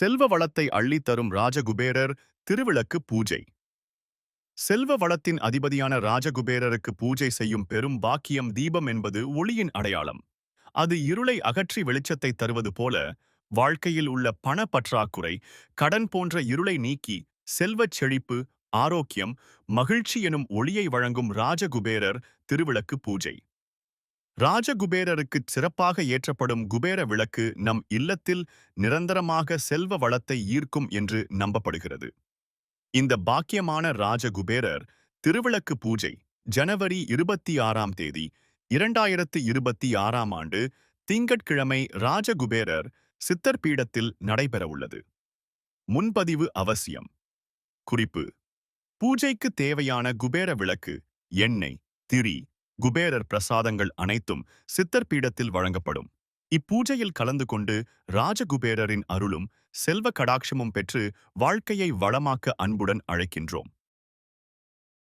செல்வ வளத்தை அள்ளித்தரும் ராஜகுபேரர் திருவிளக்கு பூஜை. செல்வ வளத்தின் அதிபதியான ராஜகுபேரருக்கு பூஜை செய்யும் பெரும் பாக்கியம் தீபம் என்பது ஒளியின் அடையாளம். அது இருளை அகற்றி வெளிச்சத்தை தருவது போல வாழ்க்கையில் உள்ள பண பற்றாக்குறை கடன் போன்ற இருளை நீக்கி செல்வச் செழிப்பு ஆரோக்கியம் மகிழ்ச்சி எனும் ஒளியை வழங்கும் ராஜகுபேரர் திருவிளக்கு பூஜை. ராஜகுபேரருக்குச் சிறப்பாக ஏற்றப்படும் குபேர விளக்கு நம் இல்லத்தில் நிரந்தரமாக செல்வ வளத்தை ஈர்க்கும் என்று நம்பப்படுகிறது. இந்த பாக்கியமான ராஜகுபேரர் திருவிளக்கு பூஜை ஜனவரி இருபத்தி ஆறாம் தேதி இரண்டாயிரத்து இருபத்தி ஆறாம் ஆண்டு திங்கட்கிழமை ராஜகுபேரர் சித்தர் பீடத்தில் நடைபெறவுள்ளது முன்பதிவு அவசியம். குறிப்பு பூஜைக்கு தேவையான குபேர விளக்கு எண்ணெய் திரி குபேரர் பிரசாதங்கள் அனைத்தும் சித்தர் பீடத்தில் வழங்கப்படும். இப்பூஜையில் கலந்து கொண்டு ராஜகுபேரரின் அருளும் செல்வ கடாட்சமும் பெற்று வாழ்க்கையை வளமாக்க அன்புடன் அழைக்கின்றோம்.